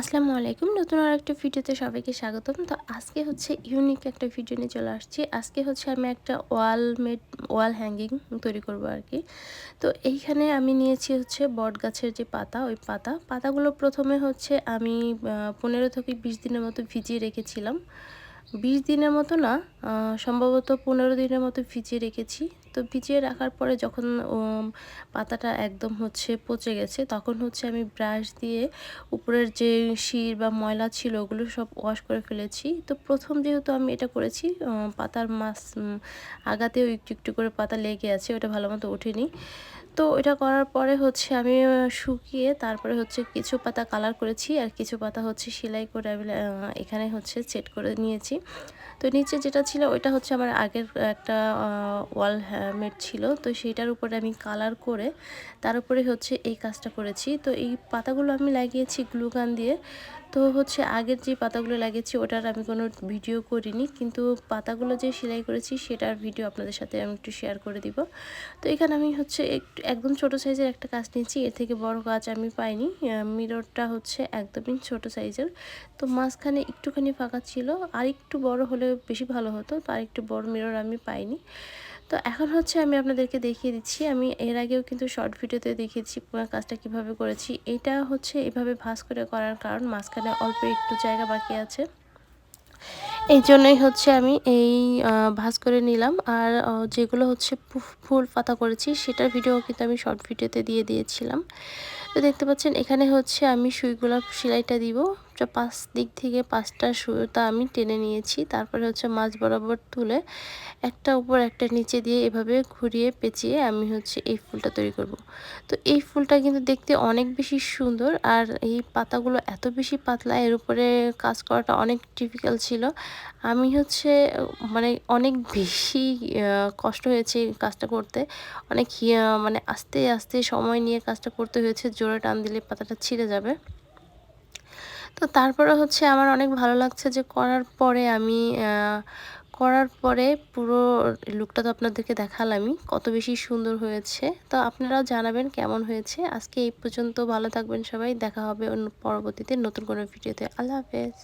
আসসালামু আলাইকুম। নতুন আর একটা ভিডিওতে সবাইকে স্বাগতম। তো আজকে হচ্ছে ইউনিক একটা ভিডিও নিয়ে চলে আসছি। আজকে হচ্ছে আমি একটা ওয়াল মেড ওয়াল হ্যাঙ্গিং তৈরি করব আর কি তো এইখানে আমি নিয়েছি হচ্ছে বট গাছের যে পাতা, ওই পাতা। পাতাগুলো প্রথমে হচ্ছে আমি পনেরো থেকে বিশ দিনের মতো ভিজিয়ে রেখেছিলাম। বিশ দিনের মতো না সম্ভবত পনেরো দিনের মতো ভিজিয়ে রেখেছি। তো ভিজিয়ে রাখার পরে যখন পাতাটা একদম হচ্ছে পচে গেছে, তখন হচ্ছে আমি ব্রাশ দিয়ে উপরের যে শির বা ময়লা ছিল ওগুলো সব ওয়াশ করে ফেলেছি। তো প্রথম যেহেতু আমি এটা করেছি পাতার মাছ আগাতেও একটু একটু করে পাতা লেগে আছে, ওটা ভালো মতো ওঠেনি। তো এটা করার পরে হচ্ছে আমি শুকিয়ে তারপরে হচ্ছে কিছু পাতা কালার করেছি আর কিছু পাতা হচ্ছে সেলাই করে আমি এখানে হচ্ছে সেট করে নিয়েছি। তো নিচে যেটা ওইটা হচ্ছে আমার আগের একটা ওয়াল মেট ছিল। তো সেইটার উপরে আমি কালার করে তার উপরে হচ্ছে এই কাজটা করেছি। তো এই পাতাগুলো আমি লাগিয়েছি গ্লুগান দিয়ে। তো হচ্ছে আগের যে পাতাগুলো লাগিয়েছি, ওটার আমি কোনো ভিডিও করিনি। কিন্তু পাতাগুলো যে সেলাই করেছি, সেটার ভিডিও আপনাদের সাথে আমি একটু শেয়ার করে দিব। তো এখানে আমি হচ্ছে একটু, একদম ছোট সাইজের একটা কাজ নিয়েছি। এর থেকে বড় কাজ আমি পাইনি। মিররটা হচ্ছে একদমই ছোট সাইজের তো মাঝখানে একটুখানি ফাঁকা ছিল। আর একটু বড় হলে বেশি ভালো হতো। তো আর একটু বড় মিরর আমি পাইনি। তো এখন হচ্ছে আমি আপনাদেরকে দেখিয়ে দিচ্ছি, আমি এর আগেও কিন্তু শর্ট ভিডিওতে দেখিয়েছি কাজটা কীভাবে করেছি। এটা হচ্ছে এভাবে ভাস করে করার কারণ, মাঝখানে অল্প একটু জায়গা বাকি আছে। এই জন্যই হচ্ছে আমি এই ভাজ করে নিলাম। আর যেগুলো হচ্ছে ফুল পাতা করেছি, সেটার ভিডিও কিন্তু আমি শর্ট ভিডিওতে দিয়ে দিয়েছিলাম। তো দেখতে পাচ্ছেন, এখানে হচ্ছে আমি সুইগুলো, সেলাইটা দিব। পাঁচ দিক থেকে পাঁচটা সুতা আমি টেনে নিয়েছি। তারপরে হচ্ছে মাছ বরাবর তুলে একটা উপর একটা নিচে দিয়ে এভাবে ঘুরিয়ে পেঁচিয়ে আমি হচ্ছে এই ফুলটা তৈরি করব। তো এই ফুলটা কিন্তু দেখতে অনেক বেশি সুন্দর আর এই পাতাগুলো এত বেশি পাতলা, এর উপরে কাজ করাটা অনেক ডিফিকাল্ট ছিল। আমি হচ্ছে মানে অনেক বেশি কষ্ট হয়েছে কাজটা করতে। অনেক মানে আস্তে আস্তে সময় নিয়ে কাজটা করতে হয়েছে, জোরে টান দিলে পাতাটা ছিঁড়ে যাবে। তো তারপরে হচ্ছে আমার অনেক ভালো লাগছে যে করার পরে আমি করার পরে পুরো লুকটা তো আপনাদেরকে দেখালামই, কত বেশি সুন্দর হয়েছে। তো আপনারাও জানাবেন কেমন হয়েছে। আজকে এই পর্যন্ত ভালো থাকবেন সবাই। দেখা হবে অন্য পরবর্তীতে নতুন কোনো ভিডিওতে। আল্লাহ হাফেজ।